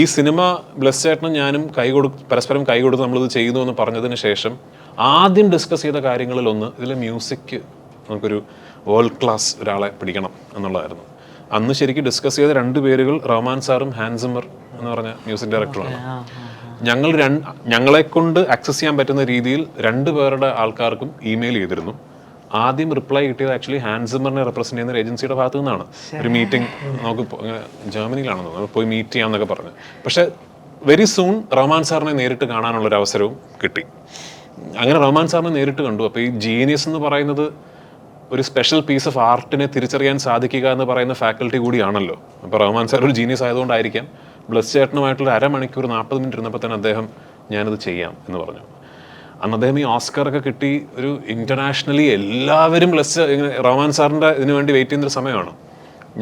ഈ cinema bless ചേട്ടനും ഞാനും കൈ കൊടു പരസ്പരം കൈ കൊടുത്ത് നമ്മളിത് ചെയ്യുന്നു എന്ന് പറഞ്ഞതിന് ശേഷം ആദ്യം ഡിസ്കസ് ചെയ്ത കാര്യങ്ങളിലൊന്ന് ഇതിലെ മ്യൂസിക് നമുക്കൊരു വേൾഡ് ക്ലാസ് ഒരാളെ പിടിക്കണം എന്നുള്ളതായിരുന്നു. അന്ന് ശരിക്കും ഡിസ്കസ് ചെയ്ത രണ്ട് പേരുകൾ റഹ്മാൻ സാറും ഹാൻസമർ എന്ന് പറഞ്ഞ മ്യൂസിക് ഡയറക്ടറാണ് ഞങ്ങൾ രണ്ട് ഞങ്ങളെ കൊണ്ട് ആക്സസ് ചെയ്യാൻ പറ്റുന്ന രീതിയിൽ രണ്ട് പേരുടെ ആൾക്കാർക്കും ഇമെയിൽ ചെയ്തിരുന്നു. ആദ്യം റിപ്ലൈ കിട്ടിയത് ആക്ച്വലി ഹാൻസിമറിനെ റെപ്രസെന്റ് ചെയ്യുന്ന ഒരു ഏജൻസിയുടെ ഭാഗത്തു നിന്നാണ്. ഒരു മീറ്റിംഗ് നമുക്ക് ജർമ്മനിയിലാണെന്ന് തോന്നുന്നു. പോയി മീറ്റ് ചെയ്യാമെന്നൊക്കെ പറഞ്ഞു. പക്ഷെ വെരി സൂൺ റഹ്മാൻ സാറിനെ നേരിട്ട് കാണാനുള്ള ഒരു അവസരവും കിട്ടി. അങ്ങനെ റഹ്മാൻ സാറിനെ നേരിട്ട് കണ്ടു. അപ്പോൾ ഈ ജീനിയസ് എന്ന് പറയുന്നത് ഒരു സ്പെഷ്യൽ പീസ് ഓഫ് ആർട്ടിനെ തിരിച്ചറിയാൻ സാധിക്കുക എന്ന് പറയുന്ന ഫാക്കൽറ്റി കൂടിയാണല്ലോ. അപ്പോൾ റഹ്മാൻ സാർ ഒരു ജീനിയസ് ആയതുകൊണ്ടായിരിക്കാം. ബ്ലസ് ചേട്ടനുമായിട്ടുള്ള അരമണിക്കൂർ നാൽപ്പത് മിനിറ്റ് ഇരുന്നപ്പോൾ തന്നെ അദ്ദേഹം ഞാനിത് ചെയ്യാം എന്ന് പറഞ്ഞു. അന്ന് അദ്ദേഹം ഈ ഓസ്കറൊക്കെ കിട്ടി ഒരു ഇന്റർനാഷണലി എല്ലാവരും ബ്ലസ് റഹ്മാൻ സാറിന്റെ ഇതിനു വേണ്ടി വെയിറ്റ് ചെയ്യുന്ന ഒരു സമയമാണ്.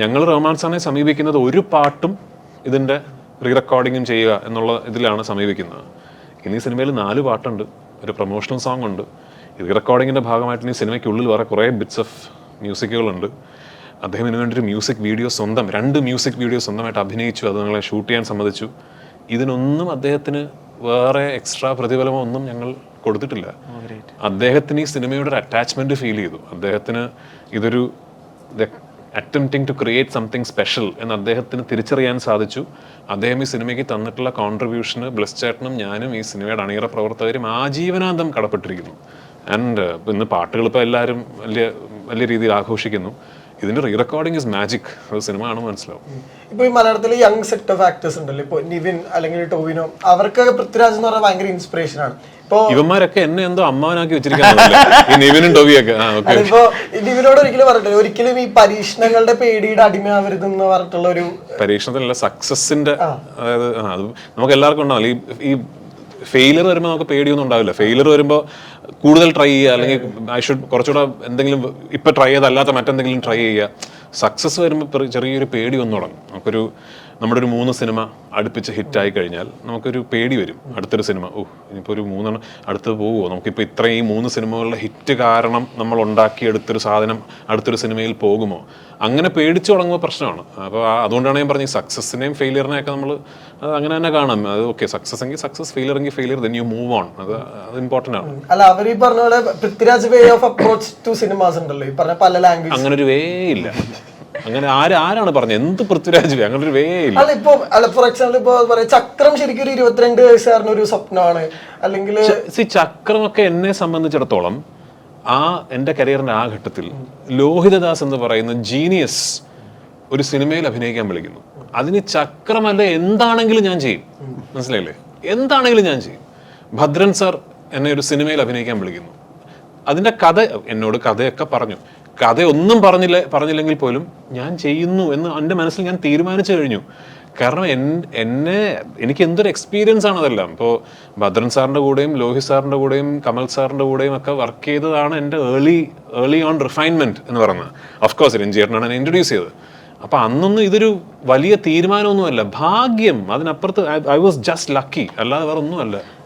ഞങ്ങൾ റഹ്മാൻ സാറിനെ സമീപിക്കുന്നത് ഒരു പാട്ടും ഇതിന്റെ റീ റെക്കോർഡിങ്ങും ചെയ്യുക എന്നുള്ള ഇതിലാണ് സമീപിക്കുന്നത്. ഇനി സിനിമയിൽ നാല് പാട്ടുണ്ട്. ഒരു പ്രൊമോഷണൽ സോങ് ഉണ്ട്. റീ റെക്കോർഡിങ്ങിന്റെ ഭാഗമായിട്ട് ഈ സിനിമയ്ക്കുള്ളിൽ വേറെ കുറേ ബിറ്റ്സ് ഓഫ് മ്യൂസിക്കുകളുണ്ട് അദ്ദേഹം ഇതിനു വേണ്ടി ഒരു മ്യൂസിക് വീഡിയോ സ്വന്തം രണ്ട് മ്യൂസിക് വീഡിയോ സ്വന്തമായിട്ട് അഭിനയിച്ചു അത് ഞങ്ങളെ ഷൂട്ട് ചെയ്യാൻ സമ്മതിച്ചു. ഇതിനൊന്നും അദ്ദേഹത്തിന് വേറെ എക്സ്ട്രാ പ്രതിഫലമോ ഒന്നും ഞങ്ങൾ കൊടുത്തിട്ടില്ല. അദ്ദേഹത്തിന് ഈ സിനിമയോട് ഒരു അറ്റാച്ച്മെന്റ് ഫീൽ ചെയ്തു. അദ്ദേഹത്തിന് ഇതൊരു attempting to create something special എന്ന് അദ്ദേഹത്തിന് തിരിച്ചറിയാൻ സാധിച്ചു. അദ്ദേഹം ഈ സിനിമയ്ക്ക് തന്നിട്ടുള്ള കോൺട്രിബ്യൂഷന് ബ്ലസ് ചേട്ടനും ഞാനും ഈ സിനിമയുടെ അണിയറ പ്രവർത്തകരും ആജീവനാന്തം കടപ്പെട്ടിരിക്കുന്നു. ആൻഡ് ഇന്ന് പാട്ടുകൾ ഇപ്പോൾ എല്ലാവരും വലിയ വലിയ രീതിയിൽ ആഘോഷിക്കുന്നു. ഇതിന്റെ റീ റെക്കോർഡിംഗ് ഇസ് മാജിക് അത് സിനിമ ആണ് മനസ്സിലാവും. ഇപ്പൊ ഈ മലയാളത്തിലെ യങ് സെറ്റ് ഓഫ് ആക്ടേഴ്സ് ഉണ്ടല്ലോ. ഇപ്പൊ നിവിൻ അല്ലെങ്കിൽ ടോവിനോ അവർക്കൊക്കെ പൃഥ്വിരാജ് എന്ന് പറഞ്ഞാൽ ഭയങ്കര ഇൻസ്പിറേഷൻ ആണ്. ഇവന്മാരൊക്കെ എന്നെ എന്തോ അമ്മാവനാക്കി വെച്ചിരിക്കുന്നു ടോവിയൊക്കെ. നിവിനോട് ഒരിക്കലും പറഞ്ഞിട്ടില്ല. ഒരിക്കലും ഈ പരീക്ഷണങ്ങളുടെ പേടിയുടെ അടിമയാവരുത് എന്ന് പറഞ്ഞിട്ടുള്ള ഒരു പരീക്ഷണത്തിലല്ല സക്സസിന്റെ അതായത് അത് നമുക്ക് എല്ലാവർക്കും ഉണ്ടാവില്ല. ഈ ഈ ഫെയിലർ വരുമ്പോൾ നമുക്ക് പേടിയൊന്നും ഉണ്ടാവില്ല. ഫെയിലർ വരുമ്പോൾ കൂടുതൽ ട്രൈ ചെയ്യുക അല്ലെങ്കിൽ ഐ ഷുഡ് കുറച്ചുകൂടെ എന്തെങ്കിലും ഇപ്പൊ ട്രൈ ചെയ്തല്ലാത്ത മറ്റെന്തെങ്കിലും ട്രൈ ചെയ്യുക. സക്സസ് വരുമ്പോൾ ചെറിയൊരു പേടി വന്നു തുടങ്ങും. നമുക്കൊരു നമ്മുടെ ഒരു മൂന്ന് സിനിമ അടുപ്പിച്ച് ഹിറ്റായി കഴിഞ്ഞാൽ നമുക്കൊരു പേടി വരും. അടുത്തൊരു സിനിമ ഓ ഇനിയിപ്പോൾ ഒരു മൂന്നെണ്ണം അടുത്ത് പോവുമോ നമുക്കിപ്പോൾ ഇത്രയും മൂന്ന് സിനിമകളുടെ ഹിറ്റ് കാരണം നമ്മൾ ഉണ്ടാക്കിയെടുത്തൊരു സാധനം അടുത്തൊരു സിനിമയിൽ പോകുമോ? അങ്ങനെ പേടിച്ചു തുടങ്ങുമ്പോൾ പ്രശ്നമാണ്. അപ്പോൾ അതുകൊണ്ടാണ് ഞാൻ പറഞ്ഞത് സക്സസിനെയും ഫെയിലിയറിനെയൊക്കെ നമ്മൾ അങ്ങനെ തന്നെ കാണാം. അത് ഓക്കെ സക്സസ് എങ്കിൽ സക്സസ് ഫെയിലിയർ എങ്കിൽ failure then you move on അത് അത് ഇമ്പോർട്ടന്റ് ആണ്. അല്ല അവർ ഈ പറഞ്ഞ പോലെ Prithviraj way of approach to cinemas ഉണ്ടല്ലോ. ഈ പറഞ്ഞ പല ലാംഗ്വേജ് അങ്ങനെ ഒരു വേ ഇല്ല. അങ്ങനെ ആര് ആരാണ് പറഞ്ഞത്? എന്ത് പൃഥ്വിരാജ്? അങ്ങനെ ഒരു വേ ഇല്ല. അല്ല ഇപ്പൊ അല്ല ഫോർ എക്സാമ്പിൾ ഇപ്പൊ പറയാ ചക്രം ശരിക്കും ഒരു ഇരുപത്തിരണ്ട് വയസ്സുകാരന് ഒരു സ്വപ്നമാണ്. അല്ലെങ്കിൽ സി ചക്രമൊക്കെ എന്നെ സംബന്ധിച്ചിടത്തോളം ആ എന്റെ കരിയറിന്റെ ആ ഘട്ടത്തിൽ ലോഹിതദാസ് എന്ന് പറയുന്ന ജീനിയസ് ഒരു സിനിമയിൽ അഭിനയിക്കാൻ വിളിക്കുന്നു. അതിന് ചക്രമല്ല എന്താണെങ്കിലും ഞാൻ ചെയ്യും. മനസ്സിലായില്ലേ? എന്താണെങ്കിലും ഞാൻ ചെയ്യും. ഭദ്രൻ സാർ എന്നെ ഒരു സിനിമയിൽ അഭിനയിക്കാൻ വിളിക്കുന്നു. അതിന്റെ കഥ എന്നോട് കഥയൊക്കെ പറഞ്ഞു. കഥയൊന്നും പറഞ്ഞില്ല പറഞ്ഞില്ലെങ്കിൽ പോലും ഞാൻ ചെയ്യുന്നു എന്ന് എന്റെ മനസ്സിൽ ഞാൻ തീരുമാനിച്ചു കഴിഞ്ഞു. കാരണം എന്നെ എനിക്ക് എന്തൊരു എക്സ്പീരിയൻസ് ആണ് അതെല്ലാം. ഇപ്പോൾ ഭദ്രൻ സാറിന്റെ കൂടെയും ലോഹി സാറിന്റെ കൂടെയും കമൽ സാറിന്റെ കൂടെയും ഒക്കെ വർക്ക് ചെയ്തതാണ് എന്റെ ഏർലി ഏർലി ഓൺ റിഫൈൻമെന്റ് എന്ന് പറയുന്നത്. ഓഫ് കോഴ്സ് രഞ്ജിയേട്ടനാണ് എന്നെ ഇൻട്രൊഡ്യൂസ് ചെയ്തത്. അപ്പോൾ അന്നൊന്നും ഇതൊരു വലിയ തീരുമാനമൊന്നുമല്ല. ഭാഗ്യം അതിനപ്പുറത്ത് ഐ വാസ് ജസ്റ്റ് ലക്കി അല്ലാതെ വേറെ ഒന്നുമല്ല